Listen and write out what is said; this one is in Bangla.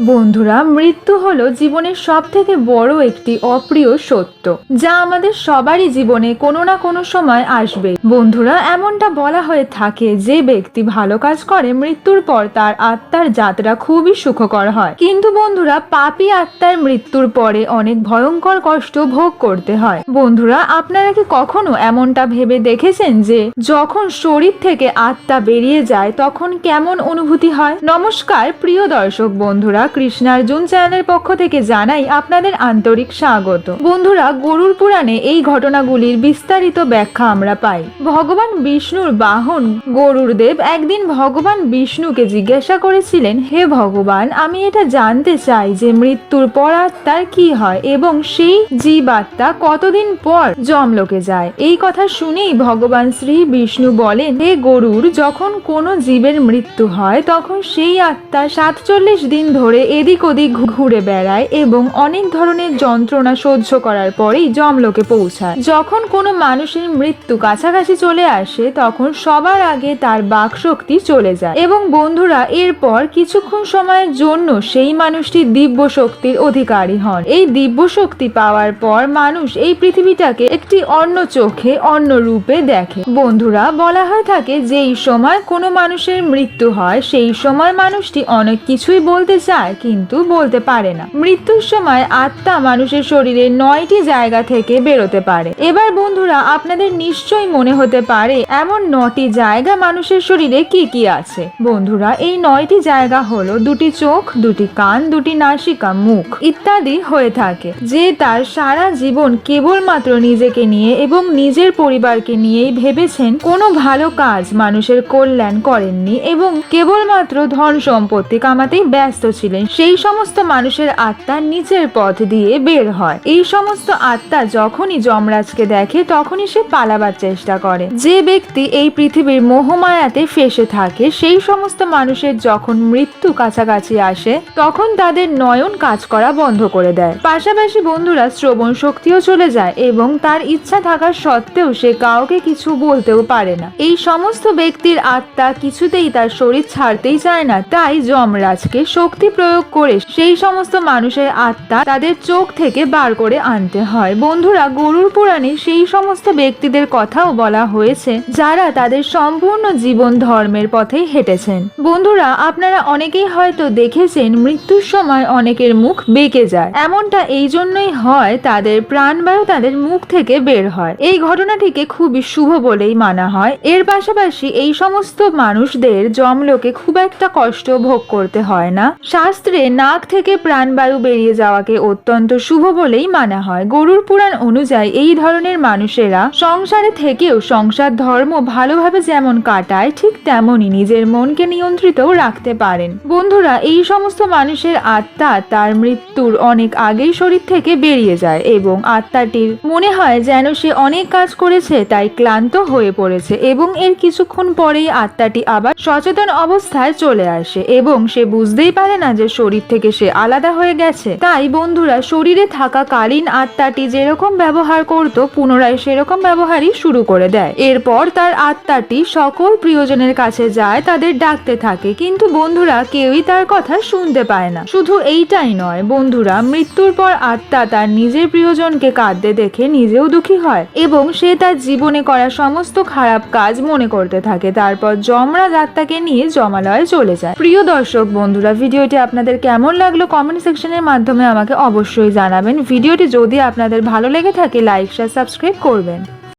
বন্ধুরা, মৃত্যু হলো জীবনের সব থেকে বড় একটি অপ্রিয় সত্য, যা আমাদের সবারই জীবনে কোনো না কোনো সময় আসবে। বন্ধুরা, এমনটা বলা হয়ে থাকে যে ব্যক্তি ভালো কাজ করে, মৃত্যুর পর তার আত্মার যাত্রা খুবই সুখকর হয়। কিন্তু বন্ধুরা, পাপী আত্মার মৃত্যুর পরে অনেক ভয়ঙ্কর কষ্ট ভোগ করতে হয়। বন্ধুরা, আপনারা কি কখনো এমনটা ভেবে দেখেছেন যে যখন শরীর থেকে আত্মা বেরিয়ে যায়, তখন কেমন অনুভূতি হয়? নমস্কার, প্রিয় দর্শক বন্ধুরা কৃষ্ণার্জুন চ্যানেলের পক্ষ থেকে জানাই আপনাদের আন্তরিক স্বাগত। বন্ধুরা, গরুর পুরাণে এই ঘটনাগুলির বিস্তারিত ব্যাখ্যা আমরা পাই। ভগবান বিষ্ণুর বাহন গরুর দেব একদিন ভগবান বিষ্ণুকে জিজ্ঞাসা করেছিলেন, হে ভগবান, আমি এটা জানতে চাই যে মৃত্যুর পর আত্মার কি হয় এবং সেই জীবাত্মা কতদিন পর জমলোকে যায়? এই কথা শুনেই ভগবান শ্রী বিষ্ণু বলেন, হে গরুর, যখন কোনো জীবের মৃত্যু হয়, তখন সেই আত্মা সাতচল্লিশ দিন ধরে এদিক ওদিক ঘুরে বেড়ায় এবং অনেক ধরনের যন্ত্রণা সহ্য করার পরেই জমলোকে পৌঁছায়। যখন কোনো মানুষের মৃত্যু কাছাকাছি চলে আসে, তখন সবার আগে তার বাক শক্তি চলে যায় এবং বন্ধুরা এরপর কিছুক্ষণ সময়ের জন্য সেই মানুষটি দিব্য শক্তির অধিকারী হন। এই দিব্য শক্তি পাওয়ার পর মানুষ এই পৃথিবীটাকে একটি অন্য চোখে, অন্য রূপে দেখে। বন্ধুরা, বলা হয়ে থাকে যেই সময় কোনো মানুষের মৃত্যু হয়, সেই সময় মানুষটি অনেক কিছুই বলতে চায়। কিন্তু বলতে পারে না। মৃত্যুর সময় আত্মা মানুষের শরীরে নয়টি জায়গা থেকে বেরোতে পারে। এবার বন্ধুরা, আপনাদের নিশ্চয়ই মনে হতে পারে, এমন নটি জায়গা মানুষের শরীরে কি কি আছে? বন্ধুরা, এই নয়টি জায়গা হলো দুটি চোখ, দুটি কান, দুটি নাসিকা মুখ ইত্যাদি হয়ে থাকে, যে তার সারা জীবন কেবলমাত্র নিজেকে নিয়ে এবং নিজের পরিবারকে নিয়েই ভেবেছেন কোনো ভালো কাজ মানুষের কল্যাণ করেননি এবং কেবলমাত্র ধন সম্পত্তি কামাতেই ব্যস্ত ছিলেন। সেই সমস্ত মানুষের আত্মা নিচের পথ দিয়ে বের হয়। এই সমস্ত আত্মা যখনই যমরাজকে দেখে, তখনই সে পালাবার চেষ্টা করে। যে ব্যক্তি এই পৃথিবীর মোহমায়াতে ফেসে থাকে, সেই সমস্ত মানুষের যখন মৃত্যু কাছাকাছি আসে, তখন তাদের নয়ন কাজ করা বন্ধ করে দেয়। পাশাপাশি বন্ধুরা শ্রবণ শক্তিও চলে যায় এবং তার ইচ্ছা থাকার সত্ত্বেও সে কাউকে কিছু বলতেও পারে না। এই সমস্ত ব্যক্তির আত্মা কিছুতেই তার শরীর ছাড়তেই চায় না, তাই যমরাজকে শক্তি প্রয়োগ করে সেই সমস্ত মানুষের আত্মা তাদের চোখ থেকে বার করে আনতে হয়। বন্ধুরা, গরুর পুরাণে সেই সমস্ত ব্যক্তিদের কথাও বলা হয়েছে, যারা তাদের সম্পূর্ণ জীবন ধর্মের পথে হেঁটেছেন। বন্ধুরা, আপনারা অনেকেই হয়তো দেখেছেন মৃত্যুর সময় অনেকের মুখ বেঁকে যায়। এমনটা এই জন্যই হয়, তাদের প্রাণবায়ু তাদের মুখ থেকে বের হয়। এই ঘটনাটিকে খুবই শুভ বলেই মানা হয়। এর পাশাপাশি এই সমস্ত মানুষদের জমলোকে খুব একটা কষ্ট ভোগ করতে হয় না। শাস্ত্রে নাক থেকে প্রাণবায়ু বেরিয়ে যাওয়াকে অত্যন্ত শুভ বলেই মানা হয়। গরুর পুরাণ অনুযায়ী এই ধরনের মানুষেরা সংসারে থেকেও সংসার ধর্ম ভালোভাবে যেমন কাটায়, ঠিক তেমনই নিজের মনকে নিয়ন্ত্রিতও রাখতে পারেন। বন্ধুরা, এই সমস্ত মানুষের আত্মা তার মৃত্যুর অনেক আগেই শরীর থেকে বেরিয়ে যায় এবং আত্মাটির মনে হয় যেন সে অনেক কাজ করেছে, তাই ক্লান্ত হয়ে পড়েছে এবং এর কিছুক্ষণ পরেই আত্মাটি আবার সচেতন অবস্থায় চলে আসে এবং সে বুঝতেই পারে না যে শরীর থেকে সে আলাদা হয়ে গেছে। তাই বন্ধুরা শরীরে থাকা কালীন আত্মাটি যেরকম ব্যবহার করত, পুনরায় সেরকম ব্যবহারই শুরু করে দেয়। এরপর তার আত্মাটি সকল প্রিয়জনের কাছে যায়, তাদের ডাকতে থাকে। কিন্তু বন্ধুরা কেউই তার কথা শুনতে পায় না। শুধু এইটাই নয়, বন্ধুরা মৃত্যুর পর আত্মা তার নিজের প্রিয়জনকে কাঁদতে দেখে নিজেও দুঃখী হয় এবং সে তার জীবনে করা সমস্ত খারাপ কাজ মনে করতে থাকে। তারপর যমরাজ আত্মাকে নিয়ে জমালয়ে চলে যায়। প্রিয় দর্শক, বন্ধুরা, ভিডিওটি আপনাদের কেমন লাগল কমেন্ট সেকশনের মাধ্যমে আমাকে অবশ্যই জানাবেন। ভিডিওটি যদি আপনাদের ভালো লেগে থাকে লাইক শেয়ার সাবস্ক্রাইব করবেন।